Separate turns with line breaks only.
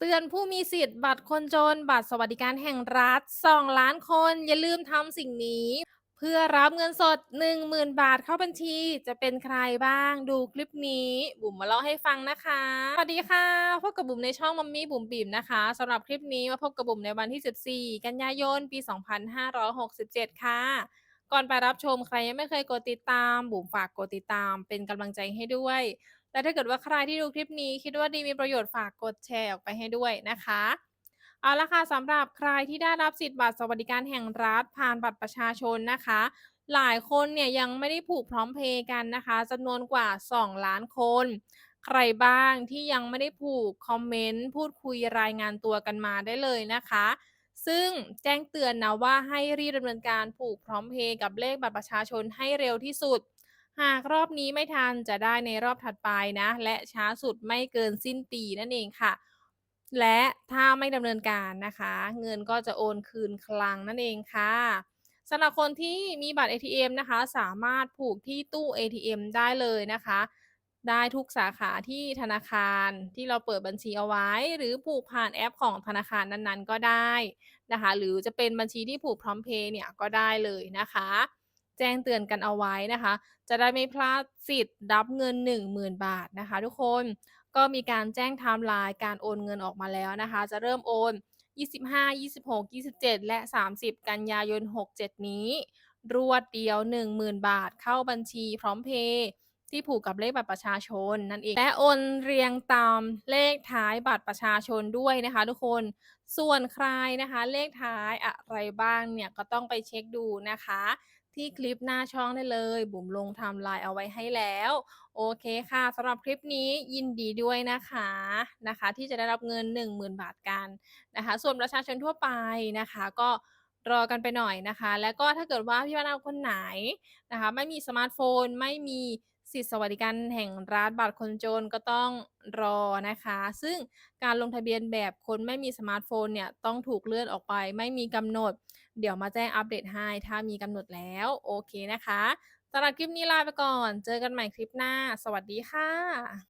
เตือนผู้มีสิทธิ์บัตรคนจน บัตรสวัสดิการแห่งรัฐ 2 ล้านคน อย่าลืมทำสิ่งนี้ เพื่อรับเงินสด 10,000 บาทเข้าบัญชี จะเป็นใครบ้างดูคลิปนี้ บุ๋มมาเล่าให้ฟังนะคะ สวัสดีค่ะพบกับบุ๋มในช่องมัมมี่บุ๋มบิ๋มนะคะสำหรับคลิปนี้มาพบกับบุ๋มในวันที่ 14 กันยายน ปี 2567 ค่ะก่อนไปรับชมใครยังไม่เคยกดติดตาม บุ๋มฝากกดติดตามเป็นกำลังใจให้ด้วย และถ้าเกิดว่าใครที่ดูคลิปนี้คิดว่าดีมีประโยชน์ฝากกดแชร์ออกไปให้ด้วยนะคะเอาละค่ะสำหรับใครที่ได้รับสิทธิ์บัตรสวัสดิการแห่งรัฐผ่านบัตรประชาชนนะคะ หลายคนเนี่ยยังไม่ได้ผูกพร้อมเพย์กันนะคะจำนวนกว่า 2 ล้านคน ใครบ้างที่ยังไม่ได้ผูกคอมเมนต์พูดคุยรายงานตัวกันมาได้เลยนะคะ ซึ่งแจ้งเตือนนะว่าให้รีบดำเนินการผูกพร้อมเพย์กับเลขบัตรประชาชนให้เร็วที่สุด หากรอบนี้ไม่ทันจะได้ในรอบถัดไปนะ และช้าสุดไม่เกินสิ้นปีนั่นเองค่ะ และถ้าไม่ดำเนินการนะคะ เงินก็จะโอนคืนคลังนั่นเองค่ะสำหรับคนที่มีบัตร ATM นะคะ สามารถผูกที่ตู้ ATM ได้เลยนะคะ ได้ทุกสาขาที่ธนาคารที่เราเปิดบัญชีเอาไว้ หรือผูกผ่านแอปของธนาคารนั้นๆ ก็ได้นะคะ หรือจะเป็นบัญชีที่ผูกพร้อมเพย์เนี่ยก็ได้เลยนะคะ แจ้งเตือนกันเอาไว้นะคะ จะได้ไม่พลาดสิทธิ์รับเงิน 10,000 บาทนะคะ ทุกคนก็มีการแจ้งไทม์ไลน์การโอนเงินออกมาแล้วนะคะ จะเริ่มโอน 25 26 27 และ 30 กันยายน 67 นี้ รวดเดียว 10,000 บาทเข้าบัญชีพร้อมเพย์ ที่ผูกกับเลขบัตรประชาชนนั่นเอง และโอนเรียงตามเลขท้ายบัตรประชาชนด้วยนะคะทุกคนส่วนใครนะคะเลขท้ายอะไรบ้างเนี่ยก็ต้องไปเช็คดูนะคะที่คลิปหน้าช่องได้เลย บุ๋มลงทม์ไลน์เอาไว้ให้แล้ว โอเคค่ะสำหรับคลิปนี้ยินดีด้วยนะคะนะคะ ที่จะได้รับเงิน 10,000 บาทกันนะคะ ส่วนประชาชนทั่วไปนะคะ ก็รอกันไปหน่อยนะคะ แล้วก็ถ้าเกิดว่าพี่บ้านาคนไหนนะคะ ไม่มีสมาร์ทโฟนไม่มี สิทธิสวัสดิการแห่งรัฐบัตรคนจนก็ต้องรอนะคะ ซึ่งการลงทะเบียนแบบคนไม่มีสมาร์ทโฟนเนี่ยต้องถูกเลื่อนออกไป ไม่มีกำหนด เดี๋ยวมาแจ้งอัปเดตให้ถ้ามีกำหนดแล้วโอเคนะคะสำหรับคลิปนี้ลาไปก่อน เจอกันใหม่คลิปหน้า สวัสดีค่ะ